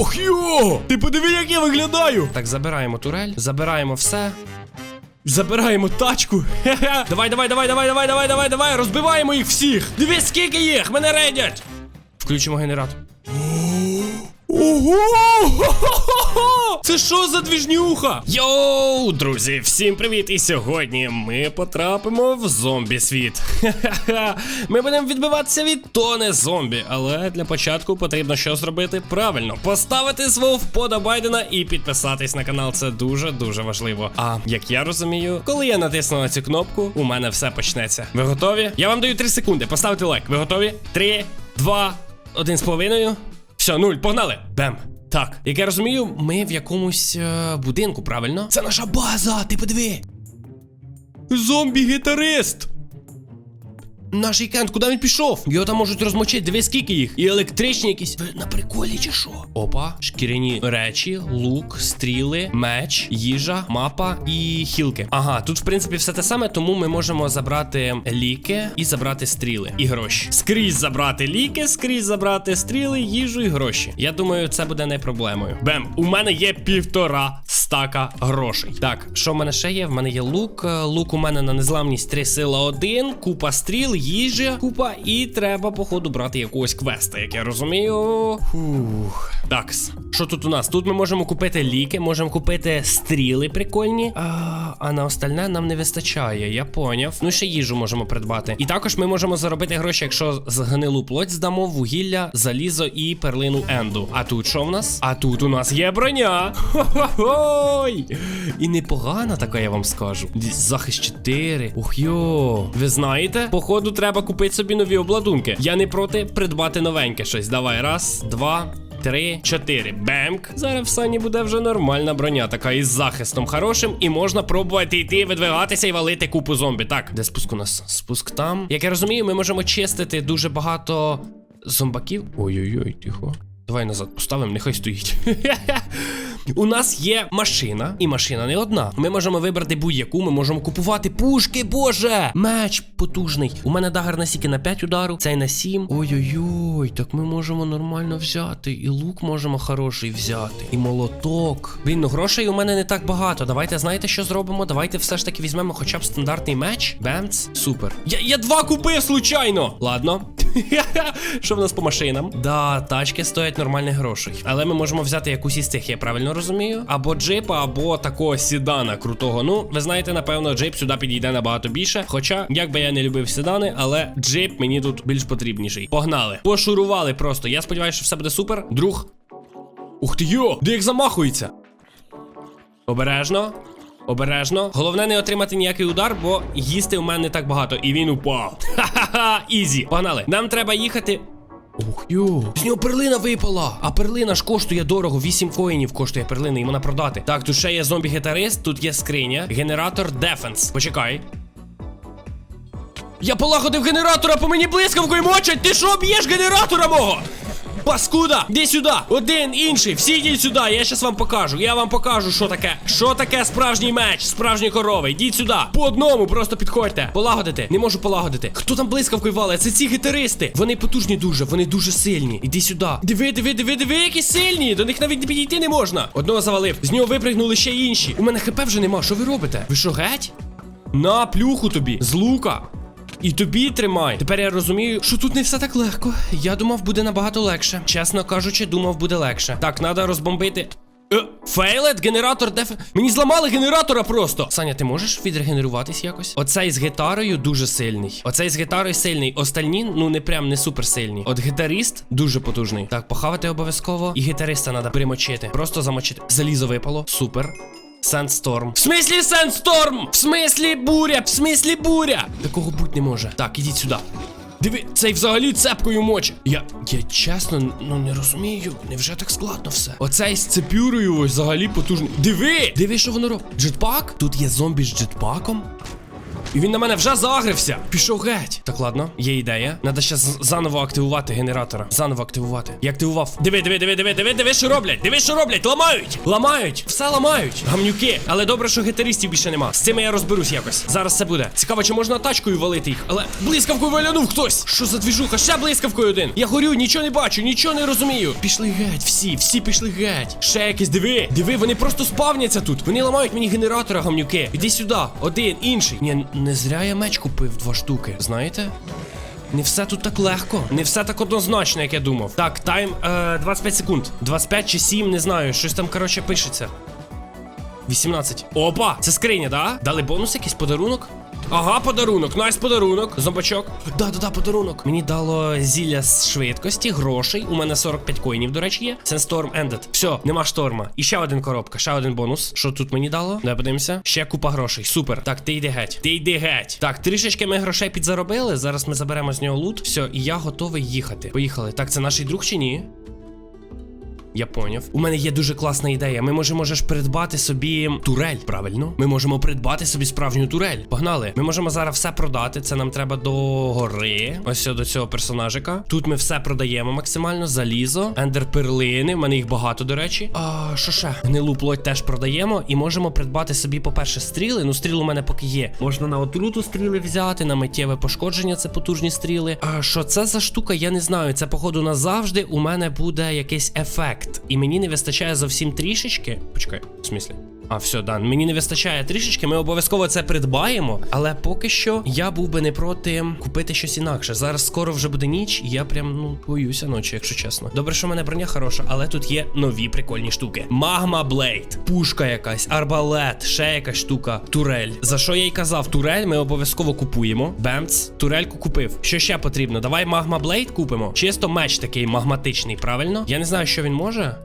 Ох йо! Ти подиви, як я виглядаю! Так, забираємо турель, забираємо все. Забираємо тачку. Хе-хе. Давай, давай, давай, давай, давай, давай, давай, давай. Розбиваємо їх всіх. Дивись, скільки їх! Мене рейдять! Включимо генератор. Ого! Це що за двіжнюха? Йоу, друзі, всім привіт! І сьогодні ми потрапимо в зомбі світ. Ха-ха-ха. Ми будемо відбиватися від тони зомбі, але для початку потрібно що зробити правильно: поставити свого вподобайдена і підписатись на канал. Це дуже дуже важливо. А як я розумію, коли я натисну на цю кнопку, у мене все почнеться. Ви готові? Я вам даю 3 секунди. Поставте лайк. Ви готові? 3, 2, 1 з половиною. Все, нуль, погнали! Бем! Так, як я розумію, ми в якомусь е, будинку, правильно? Це наша база, ти подиви! Зомбі-гітарист! Наш Кент, куди він пішов? Його там можуть розмочити, диви скільки їх. І електричні якісь. Ви на приколі чи що? Опа, шкіряні речі, лук, стріли, меч, їжа, мапа і хілки. Ага, тут в принципі все те саме, тому ми можемо забрати ліки і забрати стріли і гроші. Скрізь забрати ліки, скрізь забрати стріли, їжу і гроші. Я думаю, це буде не проблемою. Бем, у мене є півтора стака грошей. Так, що в мене ще є? В мене є лук. Е, Лук у мене на незламність 3 сила 1, купа стріл, їжа, купа, і треба, походу, брати якогось квеста, як я розумію. Фух. Такс. Що тут у нас? Тут ми можемо купити ліки, можемо купити стріли прикольні. А, а на остальне нам не вистачає, я поняв. Ну ще їжу можемо придбати. І також ми можемо заробити гроші, якщо згнилу плоть здамо, вугілля, залізо і перлину енду. А тут що в нас? А тут у нас є броня. Хо-хо-хой! І непогана така, я вам скажу. Захист 4. Ух йо. Ви знаєте, походу, треба купити собі нові обладунки. Я не проти придбати новеньке щось. Давай, раз, два. Три, чотири. Бемк. Зараз в сані буде вже нормальна броня, така із захистом хорошим, і можна пробувати йти, видвигатися і валити купу зомбі. Так, де спуск у нас? Спуск там. Як я розумію, ми можемо чистити дуже багато зомбаків. Ой-ой-ой, тихо. Давай назад поставимо, нехай стоїть. У нас є машина, і машина не одна. Ми можемо вибрати будь-яку, ми можемо купувати пушки, боже! Меч потужний. У мене дагер на на 5 удару, цей на 7. Ой-ой-ой, так ми можемо нормально взяти. І лук можемо хороший взяти. І молоток. Блін, ну грошей у мене не так багато. Давайте знаєте, що зробимо? Давайте все ж таки візьмемо хоча б стандартний меч. Бемц. Супер. Я, я два купив случайно. Ладно. Що в нас по машинам? Да, тачки стоять нормальних грошей. Але ми можемо взяти якусь із цих, я правильно розумію? Або джипа, або такого сідана крутого. Ну, ви знаєте, напевно, джип сюди підійде набагато більше. Хоча, як би я не любив сідани, але джип мені тут більш потрібніший. Погнали. Пошурували просто. Я сподіваюся, що все буде супер. Друг. Ух ти йо! Де як замахується? Обережно. Обережно. Головне не отримати ніякий удар, бо їсти у мене не так багато. І він упав. Ха-ха-ха, ізі. Погнали. Нам треба їхати. Ух йо. З нього перлина випала. А перлина ж коштує дорого. 8 коїнів коштує перлина, і вона продати. Так, тут ще є зомбі-гітарист, тут є скриня, генератор дефенс. Почекай. Я полагодив генератора, по мені блискавкою мочать. Ти що б'єш генератора мого? Паскуда! Іди сюди! Один, інший, всі йдіть сюди, я щас вам покажу. Я вам покажу, що таке. Що таке справжній меч, справжні корови. Йдіть сюди. По одному, просто підходьте. Полагодити. Не можу полагодити. Хто там блискавкою валить? Це ці гітаристи. Вони потужні дуже, вони дуже сильні. Іди сюди. Диви, диви, диви, диви, які сильні. До них навіть не підійти не можна. Одного завалив. З нього випригнули ще інші. У мене хп вже нема. Що ви робите? Ви що, геть? На плюху тобі, з лука. І тобі тримай. Тепер я розумію, що тут не все так легко. Я думав, буде набагато легше. Чесно кажучи, думав, буде легше. Так, треба розбомбити. Е, Фейлет, генератор деф. Мені зламали генератора просто. Саня, ти можеш відрегенеруватись якось? Оцей з гітарою дуже сильний. Оцей з гітарою сильний. Остальні, ну не прям не супер сильні. От гітарист дуже потужний. Так, похавати обов'язково. І гітариста треба примочити. Просто замочити. Залізо випало. Супер. Сендсторм. В смислі Сендсторм? В смислі буря? В смислі буря? Такого бути не може. Так, ідіть сюди. Диви, цей взагалі цепкою моче. Я, я чесно, ну не розумію. Невже так складно все? Оцей з цепюрою взагалі потужний. Диви! Диви, що воно робить. Джетпак? Тут є зомбі з джетпаком. І він на мене вже загрився. Пішов геть. Так, ладно, є ідея. Надо ще заново активувати генератора. Заново активувати. Я активував. Диви, диви, диви, диви, диви, диви, що роблять. Диви, що роблять. Ламають. Ламають. Все ламають. Гамнюки. Але добре, що гітаристів більше нема. З цими я розберусь якось. Зараз це буде. Цікаво, чи можна тачкою валити їх. Але блискавкою валянув хтось. Що за двіжуха? Ще блискавкою один. Я горю, нічого не бачу, нічого не розумію. Пішли геть, всі, всі пішли геть. Ще якісь диви. Диви, вони просто спавняться тут. Вони ламають мені генератора, гамнюки. Іди сюди. Один, інший. Ні, не зря я меч купив два штуки. Знаєте? Не все тут так легко, не все так однозначно, як я думав. Так, тайм е, 25 секунд. 25 чи 7, не знаю. Щось там, коротше, пишеться. 18. Опа! Це скриня, да? Дали бонус якийсь подарунок? Ага, подарунок, найс подарунок. Зомбачок. Да, да, да, подарунок. Мені дало зілля з швидкості, грошей. У мене 45 коїнів, до речі, є. Сенсторм ended. Все, нема шторма. І ще один коробка, ще один бонус. Що тут мені дало? Давай подивимося. Ще купа грошей. Супер. Так, ти йди геть. Ти йди геть. Так, трішечки ми грошей підзаробили. Зараз ми заберемо з нього лут. Все, і я готовий їхати. Поїхали. Так, це наш друг чи ні? Я поняв. У мене є дуже класна ідея. Ми можемо ж придбати собі турель. Правильно? Ми можемо придбати собі справжню турель. Погнали. Ми можемо зараз все продати. Це нам треба до гори. Ось до цього персонажика. Тут ми все продаємо максимально. Залізо, ендер перлини. У мене їх багато, до речі. А що ще? Гнилу плоть теж продаємо. І можемо придбати собі, по-перше, стріли. Ну, стріл у мене поки є. Можна на отруту стріли взяти, на миттєве пошкодження це потужні стріли. А що це за штука? Я не знаю. Це, походу, назавжди у мене буде якийсь ефект. І мені не вистачає зовсім трішечки. Почекай, в смислі? А, все, да. Мені не вистачає трішечки, ми обов'язково це придбаємо. Але поки що я був би не проти купити щось інакше. Зараз скоро вже буде ніч, і я прям ну боюся ночі, якщо чесно. Добре, що в мене броня хороша, але тут є нові прикольні штуки. Магма Блейд, пушка якась, арбалет, ще якась штука, турель. За що я й казав, турель ми обов'язково купуємо. Бемц, турельку купив. Що ще потрібно? Давай Магма Блейд купимо. Чисто меч такий магматичний, правильно? Я не знаю, що він може.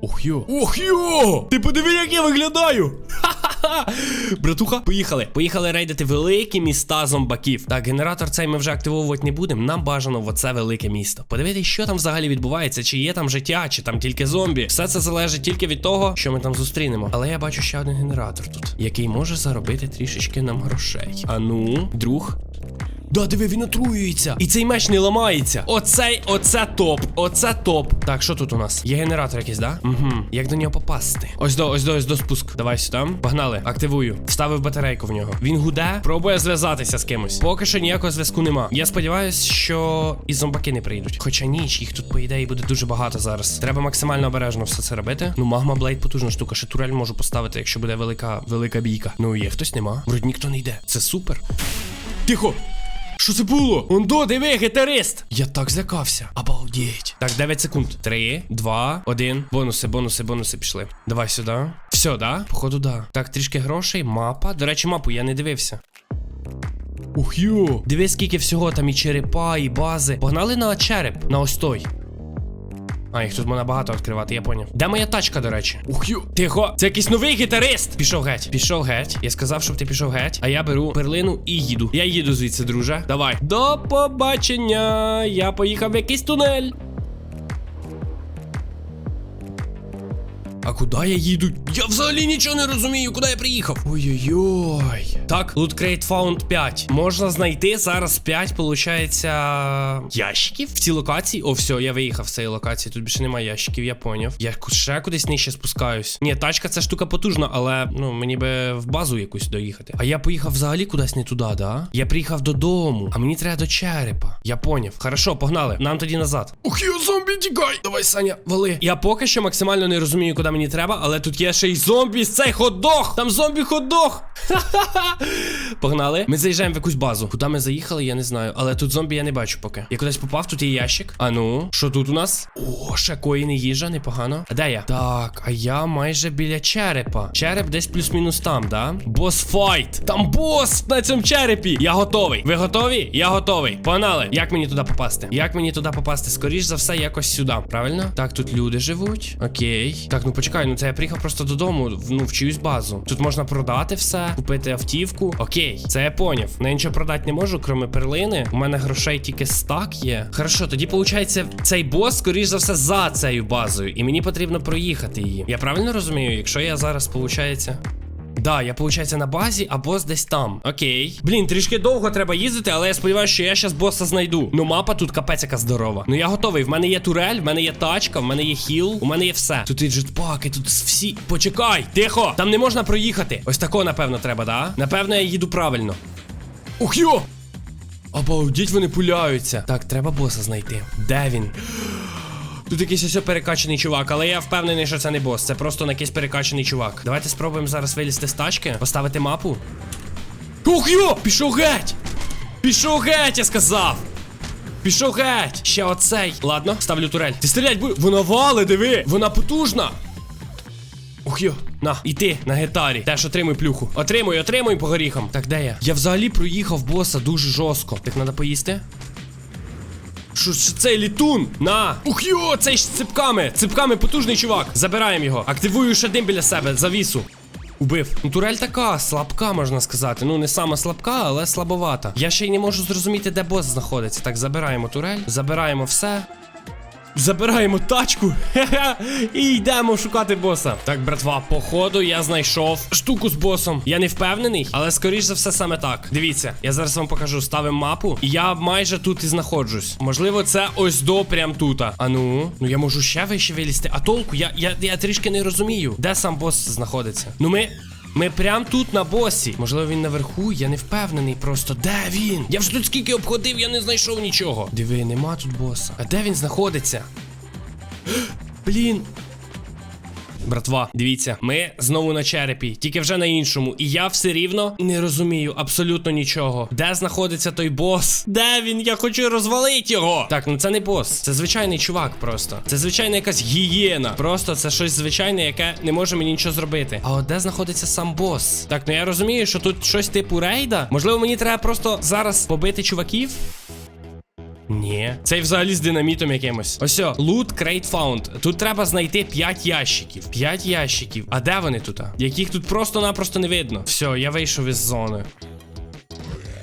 Ох йо. Ох йо! Ти подиви, як я виглядаю! Ха-ха-ха! Братуха, поїхали. Поїхали рейдити великі міста зомбаків. Так, генератор цей ми вже активовувати не будемо. Нам бажано в оце велике місто. Подивитись, що там взагалі відбувається, чи є там життя, чи там тільки зомбі. Все це залежить тільки від того, що ми там зустрінемо. Але я бачу ще один генератор тут, який може заробити трішечки нам грошей. А ну, друг. Да, диви, він отруюється. І цей меч не ламається. Оцей, оце топ. Оце топ. Так, що тут у нас? Є генератор якийсь, да? Угу. Як до нього попасти? Ось до, ось до, ось до спуск. Давай сюди. Погнали. Активую. Вставив батарейку в нього. Він гуде, пробує зв'язатися з кимось. Поки що ніякого зв'язку нема. Я сподіваюся, що і зомбаки не прийдуть. Хоча ніч, їх тут, по ідеї, буде дуже багато зараз. Треба максимально обережно все це робити. Ну, магма блейд потужна штука. Ще турель можу поставити, якщо буде велика, велика бійка. Ну, є хтось нема. Вроді ніхто не йде. Це супер. Тихо! Що це було? Ондо, диви, гітарист! Я так злякався. Обалдеть. Так, 9 секунд. 3, 2, 1. Бонуси, бонуси, бонуси пішли. Давай сюди. Все, да? Походу, да. Так, трішки грошей, мапа. До речі, мапу я не дивився. Ух йо. Диви, скільки всього там і черепа, і бази. Погнали на череп, на ось той. А, їх тут можна багато відкривати, я поняв. Де моя тачка, до речі? Ух ю. Тихо, це якийсь новий гітарист. Пішов геть. Пішов геть. Я сказав, щоб ти пішов геть. А я беру перлину і їду. Я їду звідси, друже. Давай. До побачення. Я поїхав в якийсь тунель. А куди я їду? Я взагалі нічого не розумію, куди я приїхав. Ой-ой-ой. Так, Loot Crate Found 5. Можна знайти зараз 5, виходить, ящиків в цій локації. О, все, я виїхав з цієї локації. Тут більше немає ящиків, я поняв. Я ще кудись нижче спускаюсь. Ні, тачка це штука потужна, але ну мені би в базу якусь доїхати. А я поїхав взагалі кудись не туди, да? Я приїхав додому, а мені треба до черепа. Я поняв. Хорошо, погнали. Нам тоді назад. Ух, я зомбі тікай! Давай, Саня, вали. Я поки що максимально не розумію, куди мені треба, але тут є ще й зомбі цей хот-дог! Там зомбі! Ха-ха-ха! Погнали. Ми заїжджаємо в якусь базу. Куди ми заїхали, я не знаю. Але тут зомбі я не бачу поки. Я кудись попав, тут є ящик. А ну, що тут у нас? О, ще коїни їжа, непогано. А де я? Так, а я майже біля черепа. Череп десь плюс-мінус там, да? Бос файт! Там бос на цьому черепі! Я готовий. Ви готові? Я готовий. Погнали. Як мені туди попасти? Як мені туди попасти? Скоріш за все, якось сюди. Правильно? Так, тут люди живуть. Окей. Так, ну почекай, ну це я приїхав просто додому, ну, в чиюсь базу. Тут можна продати все, купити автівку. Окей, це я поняв. Ну, Я нічого продати не можу, крім перлини. У мене грошей тільки стак є. Хорошо, тоді виходить, цей бос, скоріш за все, за цією базою. І мені потрібно проїхати її. Я правильно розумію, якщо я зараз, виходить. Да, я, виходить, на базі, а бос десь там. Окей. Блін, трішки довго треба їздити, але я сподіваюся, що я зараз боса знайду. Ну, мапа тут капець яка здорова. Ну я готовий. В мене є турель, в мене є тачка, в мене є хіл, у мене є все. Тут і джетпаки, тут всі. Почекай, тихо! Там не можна проїхати. Ось тако, напевно, треба, да? Напевно, я їду правильно. Ух йо! Обалдіть, вони пуляються. Так, треба боса знайти. Де він? Тут якийсь ось перекачаний чувак, але я впевнений, що це не бос. Це просто якийсь перекачаний чувак. Давайте спробуємо зараз вилізти з тачки, поставити мапу. Ух йо! Пішов геть! Пішов геть, я сказав! Пішов геть! Ще оцей. Ладно, ставлю турель. Ти стрілять будеш? Вона вали, диви! Вона потужна! Ух йо, на, іди на гітарі. Теж отримуй плюху. Отримуй, отримуй по горіхам. Так, де я? Я взагалі проїхав боса дуже жорстко. Так треба поїсти? Що ж цей літун? На! Ух йо, цей ж ципками! Ципками потужний чувак. Забираємо його. Активую ще дим біля себе, завісу. Убив. Ну, турель така, слабка, можна сказати. Ну, не сама слабка, але слабовата. Я ще й не можу зрозуміти, де бос знаходиться. Так, забираємо турель, забираємо все. Забираємо тачку і йдемо шукати боса. Так, братва, походу я знайшов штуку з босом. Я не впевнений, але скоріш за все саме так. Дивіться, я зараз вам покажу. Ставимо мапу, і я майже тут і знаходжусь. Можливо, це ось до прям тут. А ну, ну я можу ще вище вилізти. А толку, я, я, я трішки не розумію, де сам бос знаходиться. Ну ми. Ми прям тут на босі. Можливо, він наверху, я не впевнений просто. Де він? Я вже тут скільки обходив, я не знайшов нічого. Диви, нема тут боса. А де він знаходиться? Блін. Братва, дивіться, ми знову на черепі, тільки вже на іншому. І я все рівно не розумію абсолютно нічого. Де знаходиться той бос? Де він? Я хочу розвалити його. Так, ну це не бос, це звичайний чувак просто. Це звичайна якась гієна. Просто це щось звичайне, яке не може мені нічого зробити. А от де знаходиться сам бос? Так, ну я розумію, що тут щось типу рейда. Можливо, мені треба просто зараз побити чуваків. Ні, цей взагалі з динамітом якимось. Ось, лут crate found. Тут треба знайти 5 ящиків. 5 ящиків. А де вони тут? Яких тут просто-напросто не видно. Все, я вийшов із зони.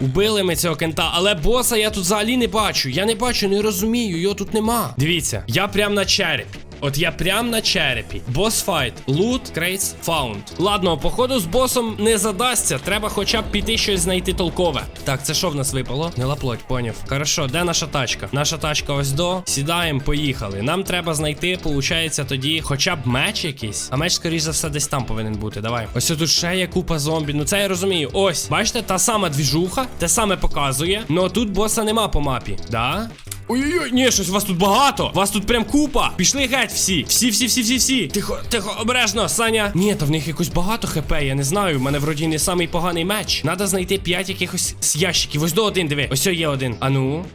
Убили ми цього кента, але боса я тут взагалі не бачу. Я не бачу, не розумію, його тут нема. Дивіться, я прям на черепі. От я прям на черепі. Бос файт. Loot crates found. Ладно, походу з босом не задасться. Треба хоча б піти щось знайти толкове. Так, це що в нас випало? Не лаплоть, поняв. Хорошо, де наша тачка? Наша тачка ось до. Сідаємо, поїхали. Нам треба знайти, получається, тоді хоча б меч якийсь. А меч, скоріш за все, десь там повинен бути. Давай. Ось тут ще є купа зомбі. Ну це я розумію. Ось, бачите, та сама двіжуха, те саме показує. Ну тут боса нема по мапі. Да? Ой-ой-ой, ні, щось вас тут багато. Вас тут прям купа. Пішли геть всі. Всі, всі, всі, всі, всі. Тихо, тихо, обережно, Саня. Ні, та в них якось багато хп, я не знаю. У мене вроді не самий поганий меч. Надо знайти 5 якихось з ящиків. Ось до один, диви. Ось є один. А ну.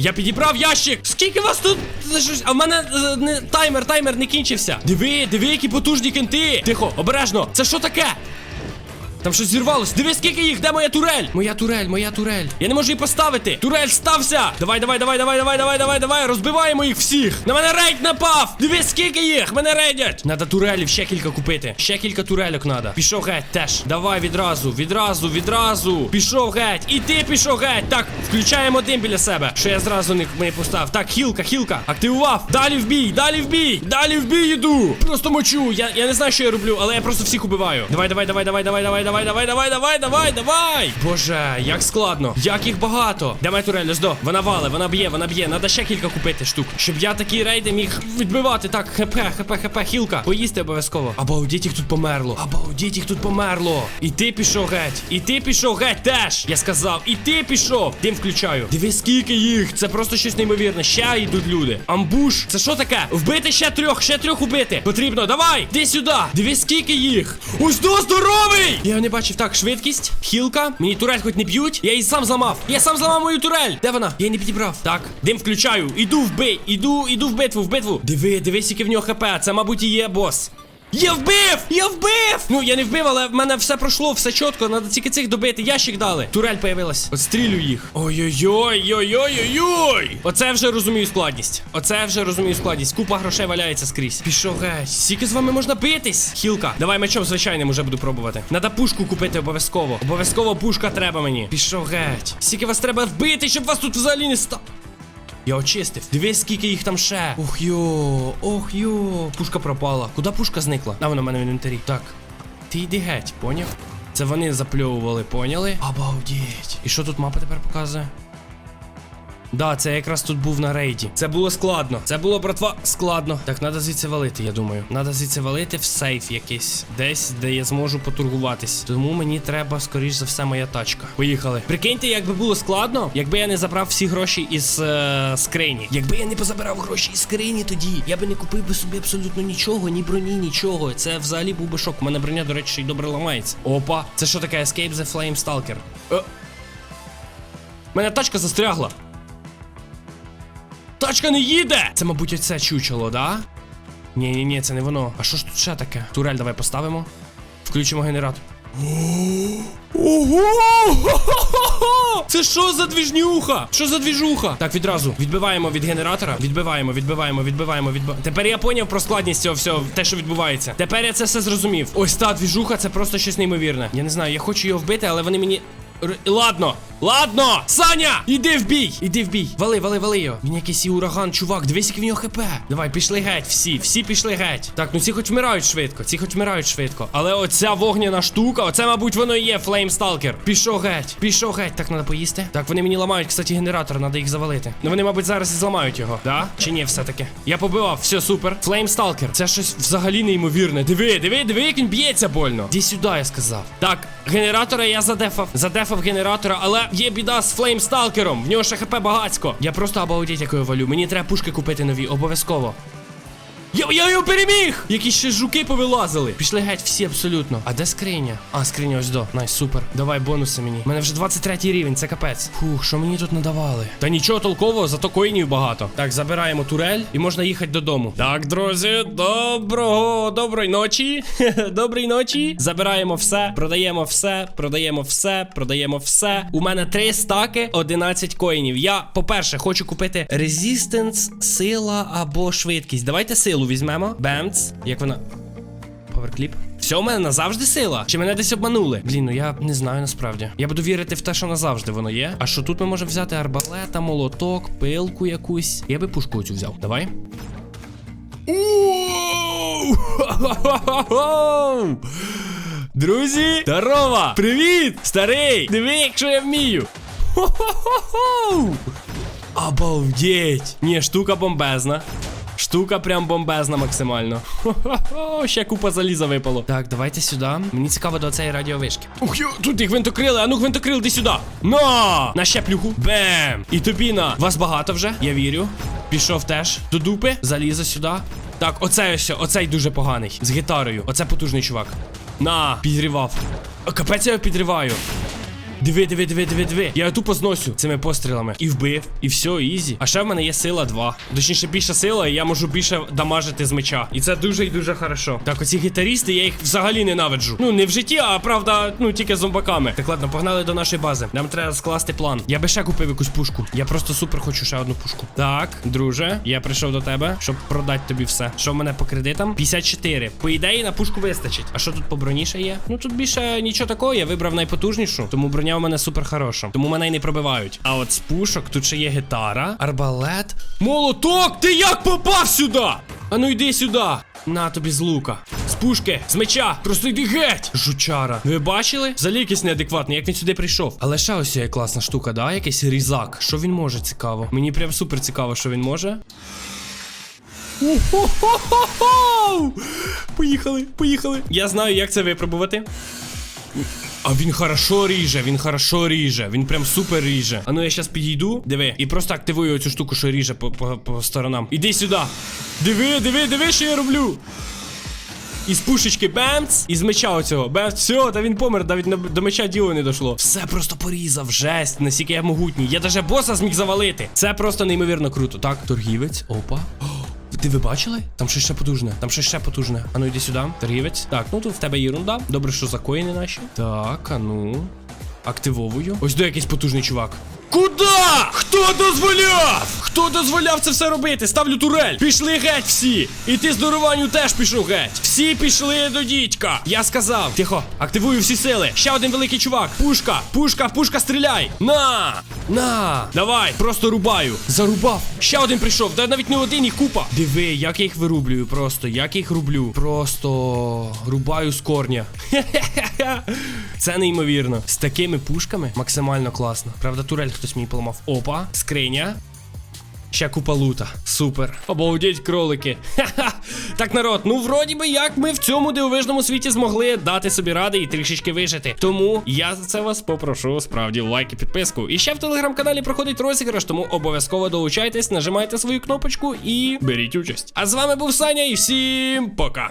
Я підібрав ящик! Скільки вас тут? А в мене е, не, таймер, таймер не кінчився. Диви, диви, які потужні кенти. Тихо, обережно. Це що таке? Там щось зірвалось. Диви, скільки їх, де моя турель? Моя турель, моя турель. Я не можу її поставити. Турель стався. Давай, давай, давай, давай, давай, давай, давай, давай. Розбиваємо їх всіх. На мене рейд напав. Диви, скільки їх. Мене рейдять. Надо турелів ще кілька купити. Ще кілька турельок надо. Пішов геть теж. Давай відразу, відразу, відразу. Пішов геть. І ти пішов геть. Так, включаємо дим біля себе. Що я зразу не, не постав. Так, хілка, хілка. Активував. Далі в бій, далі в бій. Далі в бій іду. Просто мочу. Я, я не знаю, що я роблю, але я просто всіх убиваю. Давай, давай, давай, давай, давай, давай, давай, давай, давай, давай, давай, давай. давай. Боже, як складно. Як їх багато. Моя турель, ось до. Вона вале, вона б'є, вона б'є. Надо ще кілька купити штук. Щоб я такі рейди міг відбивати. Так, хп, хп, хп, хілка. Поїсти обов'язково. Обалдіть їх тут померло. Обалдіть їх тут померло. І ти пішов геть. І ти пішов геть теж. Я сказав, і ти пішов. Дим включаю. Дивись, скільки їх. Це просто щось неймовірне. Ще йдуть люди. Амбуш. Це що таке? Вбити ще трьох, ще трьох убити. Потрібно. Давай, іди сюди. Дивись, скільки їх. Ось до здоровий! Я не бачив. Так, швидкість, хілка. Мені турель хоч не б'ють. Я її сам зламав. Я сам зламав мою турель. Де вона? Я її не підібрав. Так, дим включаю. Іду в бий. Іду, іду в битву, в битву. Диви, дивись, який в нього хп. Це, мабуть, і є бос. Я вбив! Я вбив! Ну, я не вбив, але в мене все пройшло, все чітко. Надо тільки цих добити. Ящик дали. Турель появилась. Отстрілю їх. Ой-ой-ой, ой-ой-ой-ой. Оце вже розумію складність. Оце вже розумію складність. Купа грошей валяється скрізь. Пішов геть. Скільки з вами можна битись? Хілка. Давай мечом звичайним уже буду пробувати. Надо пушку купити обов'язково. Обов'язково пушка треба мені. Пішов геть. Скільки вас треба вбити, щоб вас тут взагалі не стало. Я очистив. Дивись, скільки їх там ще. Ох йо, ох йо. Пушка пропала. Куди пушка зникла? А вона в мене в інвентарі. Так. Ти йди геть, поняв? Це вони запльовували, поняли? Обалдеть. І що тут мапа тепер показує? Да, це якраз тут був на рейді. Це було складно. Це було, братва, складно. Так, треба звідси валити, я думаю. Треба звідси валити в сейф якийсь. Десь, де я зможу потургуватись. Тому мені треба, скоріш за все, моя тачка. Поїхали. Прикиньте, якби було складно, якби я не забрав всі гроші із е, скрині. Якби я не позабирав гроші із скрині тоді, я би не купив би собі абсолютно нічого, ні броні, нічого. Це взагалі був би шок. У мене броня, до речі, ще й добре ламається. Опа, це що таке? Escape the Flame Stalker. Е. Мене тачка застрягла. Тачка не їде! Це, мабуть, оце чучело, да? Ні, ні, ні, це не воно. А що ж тут ще таке? Турель давай поставимо. Включимо генератор. Ого! Це що за двіжнюха? Що за двіжуха? Так, відразу відбиваємо від генератора. Відбиваємо, відбиваємо, відбиваємо, відбиваємо. Тепер я поняв про складність цього всього, те, що відбувається. Тепер я це все зрозумів. Ось та двіжуха, це просто щось неймовірне. Я не знаю, я хочу його вбити, але вони мені. Р- Ладно, ладно! Саня! Іди в бій! Іди в бій! Вали, вали, вали його! Він якийсь і ураган, чувак, дивись, як в нього хп. Давай, пішли геть, всі, всі пішли геть. Так, ну ці хоч вмирають швидко, ці хоч вмирають швидко. Але оця вогняна штука, оце, мабуть, воно і є Stalker. Пішов геть, пішов геть. Так, треба поїсти. Так, вони мені ламають, кстати, генератор, треба їх завалити. Ну вони, мабуть, зараз і зламають його. Да? Чи ні, все-таки? Я побивав, все, супер. Stalker. Це щось взагалі неймовірне. Диви, диви, диви, як він б'ється больно. Іди сюди, я сказав. Так, генератора я задефав. Задефав генератора, але є біда з флеймсталкером. В нього ще хп багацько. Я просто обалдеть, якою валю. Мені треба пушки купити нові, обов'язково. Я, я його переміг! Якісь ще жуки повилазили. Пішли геть всі абсолютно. А де скриня? А, скриня ось до. Найс, супер. Давай бонуси мені. У мене вже 23 рівень, це капець. Фух, що мені тут надавали? Та нічого толкового, зато коїнів багато. Так, забираємо турель і можна їхати додому. Так, друзі, доброго, доброї ночі. Доброї ночі. Забираємо все, продаємо все, продаємо все, продаємо все. У мене 3 стаки, 11 коїнів. Я, по-перше, хочу купити резистенс, сила або швидкість. Давайте силу візьмемо. Бемц. Як вона. Поверкліп. Все, у мене назавжди сила? Чи мене десь обманули? Блін, ну я не знаю насправді. Я буду вірити в те, що назавжди воно є. А що тут ми можемо взяти арбалета, молоток, пилку якусь. Я би пушку цю взяв. Давай. Друзі, здорово! Привіт! Старий! Диви, якщо я вмію! Хо-хо-хо-хо! Обалдеть! Ні, штука бомбезна. Штука прям бомбезна максимально. Хо-хо-хо, ще купа заліза випало. Так, давайте сюди. Мені цікаво до цієї радіовишки. Ух, йо, тут їх гвинтокрили, а ну гвинтокрил, ти сюди. На! На ще плюху. Бем! І тобі на. Вас багато вже, я вірю. Пішов теж. До дупи, залізо сюди. Так, оцей ось, оцей дуже поганий. З гітарою. Оце потужний чувак. На, підривав. Капець я його підриваю. Диви, диви, диви, диви, диви. Я його тупо зносю цими пострілами. І вбив. І все, ізі. А ще в мене є сила 2. Точніше, більша сила, і я можу більше дамажити з меча. І це дуже і дуже хорошо. Так, оці гітарісти, я їх взагалі ненавиджу. Ну, не в житті, а правда, ну тільки зомбаками. Так, ладно, погнали до нашої бази. Нам треба скласти план. Я би ще купив якусь пушку. Я просто супер хочу ще одну пушку. Так, друже, я прийшов до тебе, щоб продати тобі все. Що в мене по кредитам? 54. По ідеї на пушку вистачить. А що тут по броні ще є? Ну тут більше нічого такого. Я вибрав найпотужнішу, тому броня у мене супер хороша. Тому мене й не пробивають. А от з пушок тут ще є гітара, арбалет. Молоток! Ти як попав сюди? А ну йди сюди. На тобі з лука. З пушки, з меча. Просто йди геть. Жучара. Ви бачили? Взагалі якийсь неадекватний, як він сюди прийшов. Але ще ось є класна штука, да? Якийсь різак. Що він може цікаво? Мені прям супер цікаво, що він може. Поїхали, поїхали. Я знаю, як це випробувати. А він хорошо ріже, він хорошо ріже, він прям супер ріже. А ну я щас підійду, диви, і просто активую цю штуку, що ріже по, по, по сторонам. Іди сюди. Диви, диви, диви, що я роблю. Із пушечки бемц, і з меча оцього. Бемц, все, та він помер, навіть до меча діло не дошло. Все просто порізав, жесть, наскільки я могутній. Я даже боса зміг завалити. Це просто неймовірно круто. Так, торгівець, опа. Ти ви бачили? Там щось ще потужне. Там щось ще потужне. А ну йди сюди. Торгівець. Так, ну тут в тебе єрунда. Добре, що закоїни наші. Так, а ну. Активовую. Ось до якийсь потужний чувак. Куда? Хто дозволяв? Хто дозволяв це все робити? Ставлю турель. Пішли геть всі. І ти здорованню теж пішов геть. Всі пішли до дідька. Я сказав. Тихо, активую всі сили. Ще один великий чувак. Пушка, пушка, пушка, стріляй. На! На! Давай! Просто рубаю! Зарубав! Ще один прийшов! Та навіть не один і купа! Диви, як я їх вирублюю просто, як я їх рублю. Просто рубаю з корня. Це неймовірно. З такими пушками максимально класно. Правда, турель хтось мені поламав. Опа, скриня. Ще купа лута. Супер. Обалдіть кролики. Ха-ха. Так, народ, ну вроді би як ми в цьому дивовижному світі змогли дати собі ради і трішечки вижити. Тому я за це вас попрошу справді лайк і підписку. І ще в телеграм-каналі проходить розіграш, тому обов'язково долучайтесь, нажимайте свою кнопочку і беріть участь. А з вами був Саня і всім пока.